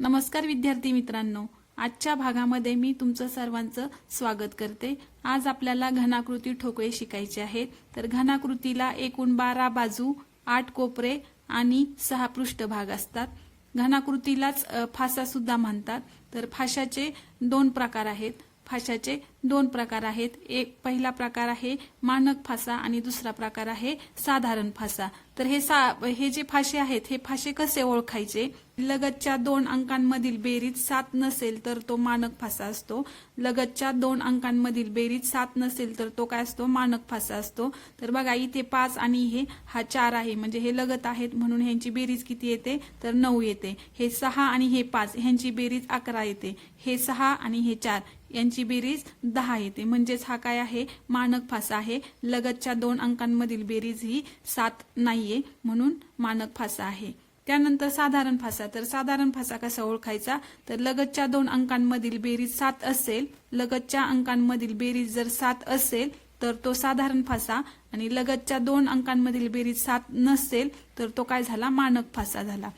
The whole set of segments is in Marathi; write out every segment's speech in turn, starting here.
नमस्कार विद्यार्थी मित्रांनो. आजच्या भागामध्ये मी तुमचं सर्वांचं स्वागत करते. आज आपल्याला घनाकृती ठोकळे शिकायचे आहेत. तर घनाकृतीला एकूण बारा बाजू आठ कोपरे आणि सहा पृष्ठभाग असतात. घनाकृतीलाच फासा सुद्धा म्हणतात. तर फाशाचे दोन प्रकार आहेत. फाशाचे दोन प्रकार आहेत. एक पहिला प्रकार आहे मानक फासा आणि दुसरा प्रकार आहे साधारण फासा. तर हे सा हे जे फाशे आहेत हे फाशे कसे ओळखायचे? लगतच्या दोन अंकांमधील बेरीज सात नसेल तर तो मानक फासा असतो. लगतच्या दोन अंकांमधील बेरीज सात नसेल तर तो काय असतो? मानक फासा असतो. तर बघा इथे पाच आणि हे हा चार आहे. म्हणजे हे लगत आहेत म्हणून ह्यांची बेरीज किती येते? तर नऊ येते. हे सहा आणि हे पाच ह्यांची बेरीज अकरा येते. हे सहा आणि हे चार यांची बेरीज दहा येते. म्हणजेच हा काय आहे? मानक फासा आहे. लगतच्या दोन अंकांमधील बेरीज ही सात नाहीये म्हणून मानक फासा आहे. त्यानंतर साधारण फासा. तर साधारण फासा कसा ओळखायचा? तर लगतच्या दोन अंकांमधील बेरीज सात असेल लगतच्या अंकांमधील बेरीज जर सात असेल तर तो साधारण फासा. आणि लगतच्या दोन अंकांमधील बेरीज सात नसेल तर तो काय झाला? मानक फासा झाला.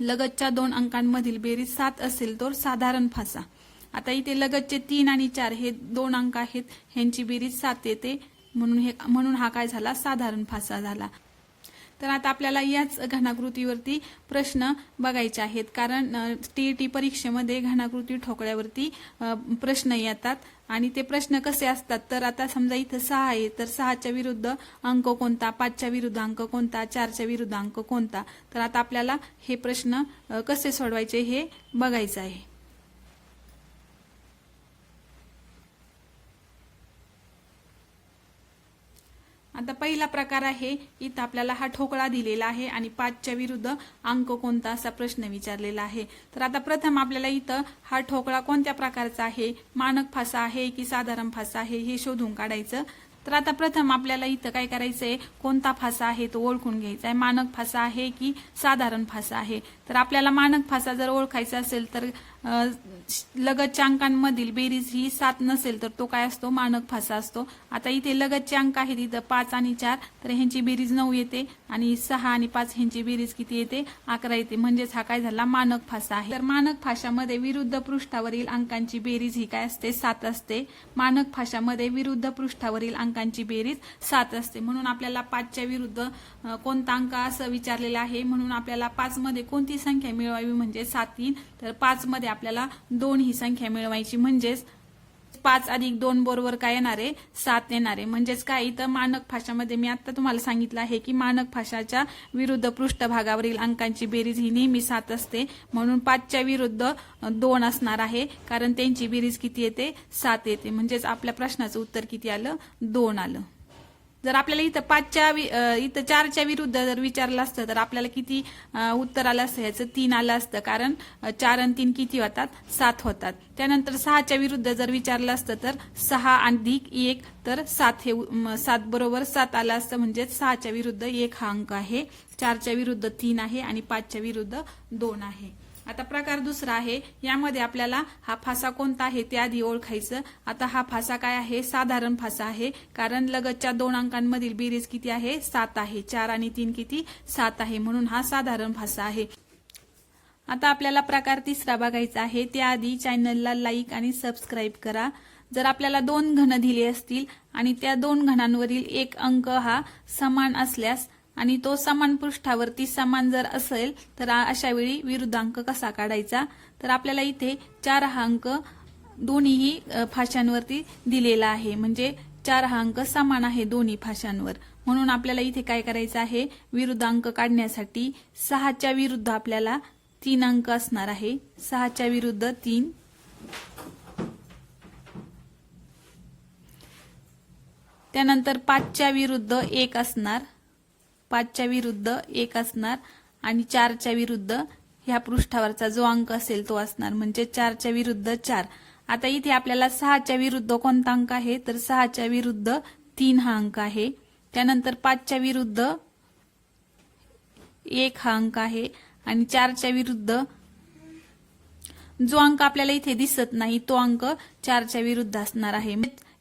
लगतच्या दोन अंकांमधील बेरीज सात असेल तर साधारण फासा. आता इथे लगतचे तीन आणि चार हे दोन अंक आहेत. ह्यांची बेरीज सात येते. म्हणून हे म्हणून हा काय झाला? साधारण फासा झाला. तर आता आपल्याला याच घनाकृतीवरती प्रश्न बघायचे आहेत. कारण टीईटी परीक्षेमध्ये घनाकृती ठोकळ्यावरती प्रश्न येतात. आणि ते प्रश्न कसे असतात? तर आता समजा इथं सहा आहे. तर सहाच्या विरुद्ध अंक कोणता? पाचच्या विरुद्ध अंक कोणता? चारच्या विरुद्ध अंक कोणता? तर आता आपल्याला हे प्रश्न कसे सोडवायचे हे बघायचं आहे. आता पहिला प्रकार आहे इथं आपल्याला हा ठोकळा दिलेला आहे आणि पाचच्या विरुद्ध अंक कोणता असा प्रश्न विचारलेला आहे. तर आता प्रथम आपल्याला इथं हा ठोकळा कोणत्या प्रकारचा आहे? मानक फासा आहे की साधारण फासा आहे हे शोधून काढायचं. तर आता प्रथम आपल्याला इथं काय करायचंय? कोणता फासा आहे तो ओळखून घ्यायचा आहे मानक फासा आहे की साधारण फासा आहे? तर आपल्याला मानक फासा जर ओळखायचा असेल तर लगतच्या अंकांमधील बेरीज ही सात नसेल तर तो काय असतो? मानक फासा असतो. आता इथे लगतचे अंक आहेत इथं पाच आणि चार तर ह्यांची बेरीज नऊ येते आणि सहा आणि पाच ह्यांची बेरीज किती येते? अकरा येते. म्हणजेच हा काय झाला? मानक फासा आहे. तर मानक फाशामध्ये विरुद्ध पृष्ठावरील अंकांची बेरीज ही काय असते? सात असते. मानक फाशामध्ये विरुद्ध पृष्ठावरील अंक अंकांची बेरीज सात असते. म्हणून आपल्याला पाचच्या विरुद्ध कोणता अंक असं विचारलेला आहे? म्हणून आपल्याला पाच मध्ये कोणती संख्या मिळवावी म्हणजे सात तीन? तर पाच मध्ये आपल्याला दोन ही संख्या मिळवायची म्हणजेच पाच अधिक दोन बरोबर काय येणार? आहे सात येणारे. म्हणजेच काय? इथं मानक भाषामध्ये मी आता तुम्हाला सांगितलं आहे की मानक भाषाच्या विरुद्ध पृष्ठभागावरील अंकांची बेरीज ही नेहमी सात असते. म्हणून पाचच्या विरुद्ध दोन असणार आहे. कारण त्यांची बेरीज किती येते? सात येते. म्हणजेच आपल्या प्रश्नाचं उत्तर किती आलं? दोन आलं. जर आपल्याला इथं पाचच्या वि- इथं चारच्या विरुद्ध जर विचारलं असतं तर आपल्याला किती उत्तर आलं असतं? ह्याचं तीन आलं असतं. कारण चार आणि तीन किती होतात? सात होतात. त्यानंतर सहाच्या विरुद्ध जर विचारलं असतं तर सहा अधिक एक तर सात हे सात बरोबर सात आलं असतं. म्हणजे सहाच्या विरुद्ध एक हा अंक आहे. चारच्या विरुद्ध तीन आहे आणि पाचच्या विरुद्ध दोन आहे. आता प्रकार दुसरा आहे. यामध्ये आपल्याला हा फासा कोणता आहे ते आधी ओळखायचं. आता हा फासा काय आहे? साधारण फासा आहे. कारण लगतच्या दोन अंकांमधील बेरीज किती आहे? सात आहे. चार आणि तीन किती? सात आहे. म्हणून हा साधारण फासा आहे. आता आपल्याला प्रकार तिसरा बघायचा आहे. त्याआधी चॅनलला लाईक आणि सबस्क्राईब करा. जर आपल्याला दोन घन दिले असतील आणि त्या दोन घनांवरील एक अंक हा समान असल्यास आणि तो समान पृष्ठावरती समान जर असेल तर अशा वेळी विरुद्धांक कसा काढायचा? तर आपल्याला इथे चार हा अंक दोन्हीही फाशांवरती दिलेला आहे. म्हणजे चार हा अंक समान आहे दोन्ही फाशांवर म्हणून आपल्याला इथे काय करायचं आहे? विरुद्धांक काढण्यासाठी सहाच्या विरुद्ध आपल्याला तीन अंक असणार आहे. सहाच्या विरुद्ध तीन. त्यानंतर पाचच्या विरुद्ध एक असणार. पाचच्या विरुद्ध एक असणार आणि चारच्या विरुद्ध ह्या पृष्ठावरचा जो अंक असेल तो असणार. म्हणजे चारच्या विरुद्ध चार. आता इथे आपल्याला सहाच्या विरुद्ध कोणता अंक आहे? तर सहाच्या विरुद्ध तीन हा अंक आहे. त्यानंतर पाचच्या विरुद्ध एक हा अंक आहे. आणि चारच्या विरुद्ध जो अंक आपल्याला इथे दिसत नाही तो अंक चारच्या विरुद्ध असणार आहे.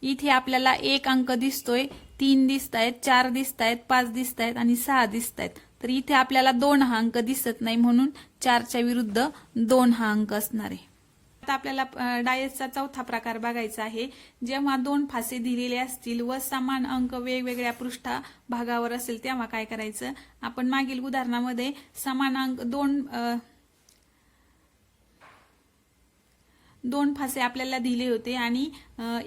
इथे आपल्याला एक अंक दिसतोय. तीन दिसत आहेत चार दिसत आहेत पाच दिसत आहेत आणि सहा दिसत आहेत तर इथे आपल्याला दोन हा अंक दिसत नाही म्हणून चारच्या विरुद्ध दोन हा अंक असणार आहे. आता आपल्याला डायसचा चौथा प्रकार बघायचा आहे. जेव्हा दोन फासे दिलेले असतील व समान अंक वेगवेगळ्या पृष्ठा भागावर असेल तेव्हा काय करायचं? आपण मागील उदाहरणामध्ये समान अंक दोन दोन फासे आपल्याला दिले होते आणि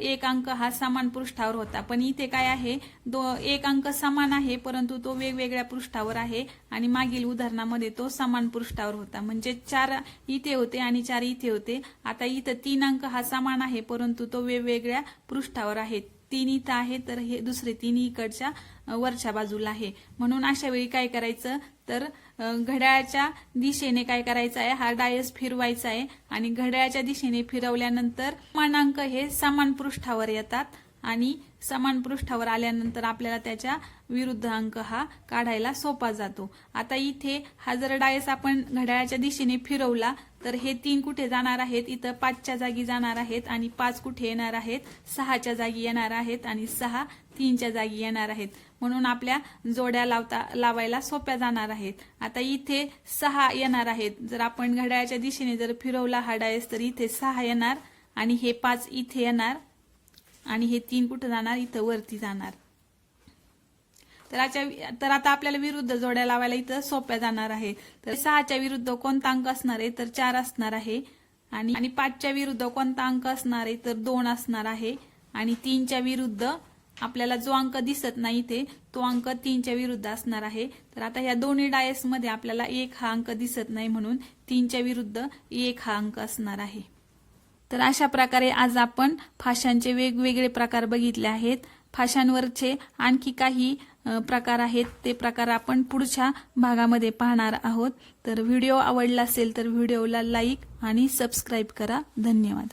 एक अंक हा समान पृष्ठावर होता. पण इथे काय आहे दो एक अंक समान आहे परंतु तो वेगवेगळ्या पृष्ठावर आहे आणि मागील उदाहरणामध्ये तो समान पृष्ठावर होता. म्हणजे चार इथे होते आणि चार इथे होते. आता इथं तीन अंक हा समान आहे परंतु तो वेगवेगळ्या पृष्ठावर आहे तीन इथं आहे तर हे दुसरे तीन इकडच्या वरच्या बाजूला आहे. म्हणून अशा वेळी काय करायचं? तर घड्याळाच्या दिशेने काय करायचं आहे? हा डायस फिरवायचा आहे. आणि घड्याळाच्या दिशेने फिरवल्यानंतर मानांक हे समान पृष्ठावर येतात. आणि समान पृष्ठावर आल्यानंतर आपल्याला त्याच्या विरुद्ध अंक हा काढायला सोपा जातो. आता इथे हा जर डायस आपण घड्याळाच्या दिशेने फिरवला तर हे तीन कुठे जाणार आहेत? इथं पाचच्या जागी जाणार आहेत आणि पाच कुठे येणार आहेत? सहाच्या जागी येणार आहेत आणि सहा तीनच्या जागी येणार आहेत. म्हणून आपल्या जोड्या लावता लावायला सोप्या जाणार आहेत. आता इथे सहा येणार आहेत. जर आपण घड्याळाच्या दिशेने जर फिरवला हा डायस तर इथे सहा येणार आणि हे पाच इथे येणार. आणि हे तीन कुठं जाणार? इथं वरती जाणार. तर तर आता आपल्याला विरुद्ध जोड्या लावायला इथं सोप्या जाणार आहे. तर सहाच्या विरुद्ध कोणता अंक असणार आहे? तर चार असणार आहे. आणि आणि पाचच्या विरुद्ध कोणता अंक असणार आहे? तर दोन असणार आहे. आणि तीनच्या विरुद्ध आपल्याला जो अंक दिसत नाही इथे तो अंक तीनच्या विरुद्ध असणार आहे. तर आता ह्या दोन्ही डायसमध्ये आपल्याला एक हा अंक दिसत नाही म्हणून तीनच्या विरुद्ध एक हा अंक असणार आहे. तर अशा प्रकारे आज आपण फाशांचे वेगवेगळे प्रकार बघितले आहेत. फाशांवरचे आणखी काही प्रकार आहेत. ते प्रकार आपण पुढच्या भागामध्ये पाहणार आहोत. तर व्हिडिओ आवडला असेल तर व्हिडिओला लाईक आणि सबस्क्राईब करा. धन्यवाद.